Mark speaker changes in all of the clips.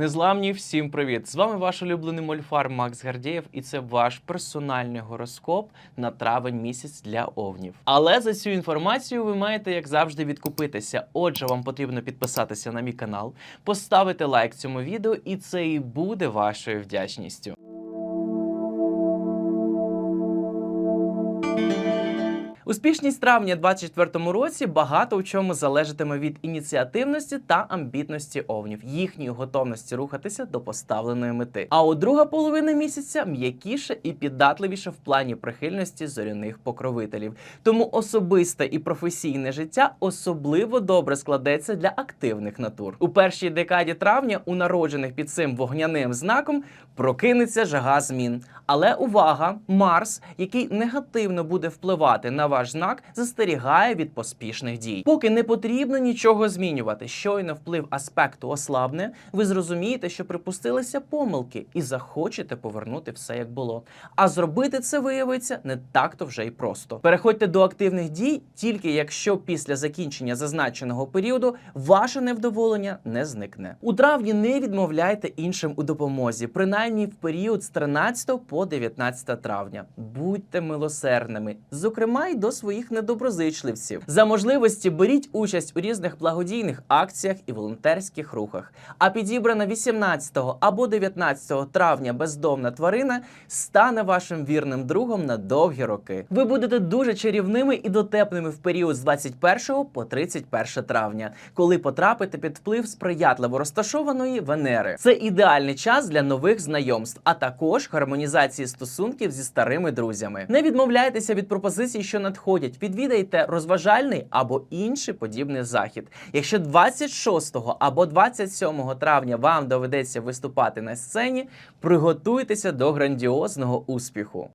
Speaker 1: Незламні, всім привіт! З вами ваш улюблений мольфар Макс Гардієв, і це ваш персональний гороскоп на травень місяць для овнів. Але за цю інформацію ви маєте, як завжди, відкупитися. Отже, вам потрібно підписатися на мій канал, поставити лайк цьому відео, і це і буде вашою вдячністю. Успішність травня 24 році багато у чому залежатиме від ініціативності та амбітності овнів, їхньої готовності рухатися до поставленої мети. А у друга половина місяця м'якіше і піддатливіше в плані прихильності зоряних покровителів. Тому особисте і професійне життя особливо добре складеться для активних натур. У першій декаді травня у народжених під цим вогняним знаком прокинеться жага змін. Але увага, Марс, який негативно буде впливати на ваш знак, застерігає від поспішних дій. Поки не потрібно нічого змінювати. Щойно вплив аспекту ослабне, ви зрозумієте, що припустилися помилки, і захочете повернути все як було. А зробити це виявиться не так-то вже й просто. Переходьте до активних дій тільки якщо після закінчення зазначеного періоду ваше невдоволення не зникне. У травні не відмовляйте іншим у допомозі, принаймні в період з 13 по 19 травня. Будьте милосердними, зокрема й до своїх недоброзичливців. За можливості беріть участь у різних благодійних акціях і волонтерських рухах. А підібрана 18 або 19 травня бездомна тварина стане вашим вірним другом на довгі роки. Ви будете дуже чарівними і дотепними в період з 21 по 31 травня, коли потрапите під вплив сприятливо розташованої Венери. Це ідеальний час для нових знайомств, а також гармонізації стосунків зі старими друзями. Не відмовляйтеся від пропозицій, що надходять. Відвідайте розважальний або інший подібний захід. Якщо 26 або 27 травня вам доведеться виступати на сцені, приготуйтеся до грандіозного успіху.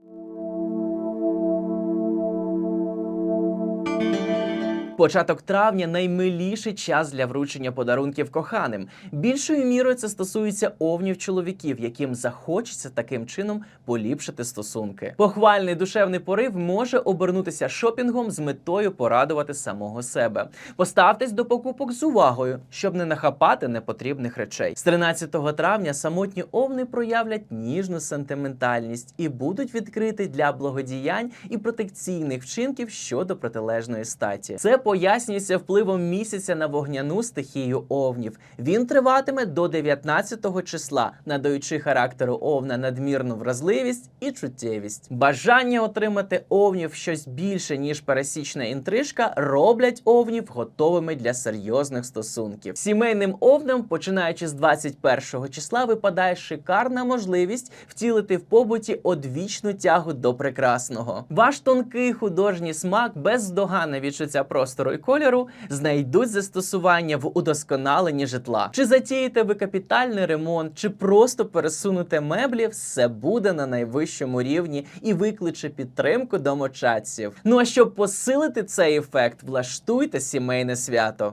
Speaker 1: Початок травня наймиліший час для вручення подарунків коханим. Більшою мірою це стосується овнів чоловіків, яким захочеться таким чином поліпшити стосунки. Похвальний душевний порив може обернутися шопінгом з метою порадувати самого себе. Поставтесь до покупок з увагою, щоб не нахапати непотрібних речей. З 13 травня самотні овни проявлять ніжну сентиментальність і будуть відкриті для благодіянь і протекційних вчинків щодо протилежної статі. Це пояснюється впливом місяця на вогняну стихію овнів. Він триватиме до 19 числа, надаючи характеру овна надмірну вразливість і чуттєвість. Бажання отримати овнів щось більше ніж пересічна інтрижка, роблять овнів готовими для серйозних стосунків. Сімейним овнам, починаючи з 21 числа, випадає шикарна можливість втілити в побуті одвічну тягу до прекрасного. Ваш тонкий художній смак, бездоганне відчуття простору і кольору знайдуть застосування в удосконаленні житла. Чи затієте ви капітальний ремонт, чи просто пересунете меблі, все буде на найвищому рівні і викличе підтримку домочадців. Ну а щоб посилити цей ефект, влаштуйте сімейне свято.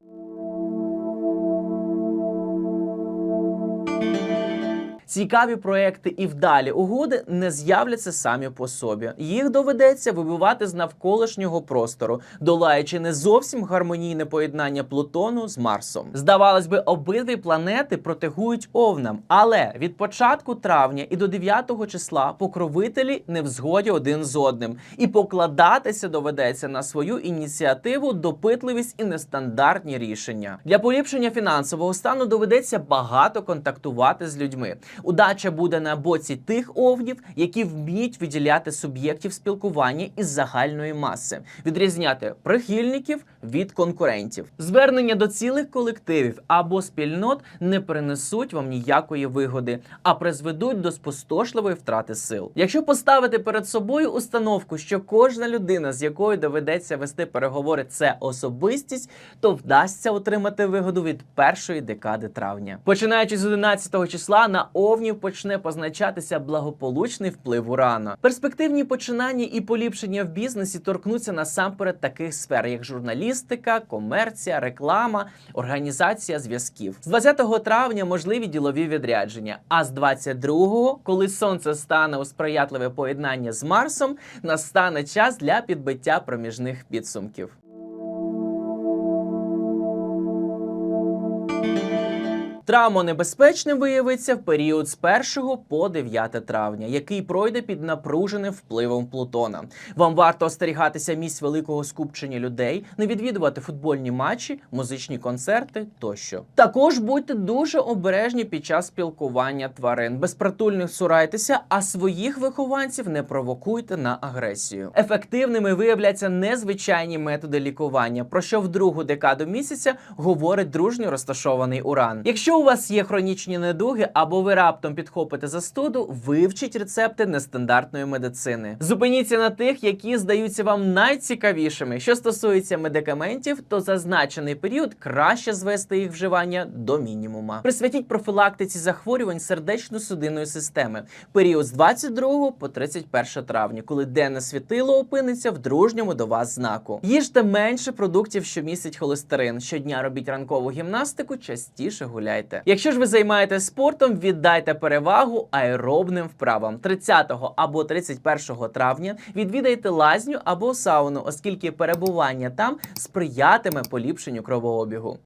Speaker 1: Цікаві проекти і вдалі угоди не з'являться самі по собі. Їх доведеться вибивати з навколишнього простору, долаючи не зовсім гармонійне поєднання Плутону з Марсом. Здавалось би, обидві планети протигують овнам, але від початку травня і до 9 числа покровителі не в згоді один з одним, і покладатися доведеться на свою ініціативу, допитливість і нестандартні рішення. Для поліпшення фінансового стану доведеться багато контактувати з людьми. Удача буде на боці тих овнів, які вміють виділяти суб'єктів спілкування із загальної маси, відрізняти прихильників від конкурентів. Звернення до цілих колективів або спільнот не принесуть вам ніякої вигоди, а призведуть до спустошливої втрати сил. Якщо поставити перед собою установку, що кожна людина, з якою доведеться вести переговори, це особистість, то вдасться отримати вигоду від першої декади травня. Починаючи з 11 числа на овнів почне позначатися благополучний вплив урана. Перспективні починання і поліпшення в бізнесі торкнуться насамперед таких сфер, як журналістика, комерція, реклама, організація зв'язків. З 20 травня можливі ділові відрядження. А з 22-го, коли сонце стане у сприятливе поєднання з Марсом, настане час для підбиття проміжних підсумків. Травмонебезпечним виявиться в період з 1 по 9 травня, який пройде під напруженим впливом Плутона. Вам варто остерігатися місць великого скупчення людей, не відвідувати футбольні матчі, музичні концерти тощо. Також будьте дуже обережні під час спілкування тварин. Безпритульних цурайтеся, а своїх вихованців не провокуйте на агресію. Ефективними виявляться незвичайні методи лікування, про що в другу декаду місяця говорить дружньо розташований уран. Якщо у вас є хронічні недуги або ви раптом підхопите застуду, вивчіть рецепти нестандартної медицини. Зупиніться на тих, які здаються вам найцікавішими. Що стосується медикаментів, то зазначений період краще звести їх вживання до мінімума. Присвятіть профілактиці захворювань сердечно-судинної системи. Період з 22 по 31 травня, коли денне світило опиниться в дружньому до вас знаку. Їжте менше продуктів, що містять холестерин. Щодня робіть ранкову гімнастику, частіше гуляйте. Якщо ж ви займаєтесь спортом, віддайте перевагу аеробним вправам. 30 або 31 травня відвідайте лазню або сауну, оскільки перебування там сприятиме поліпшенню кровообігу.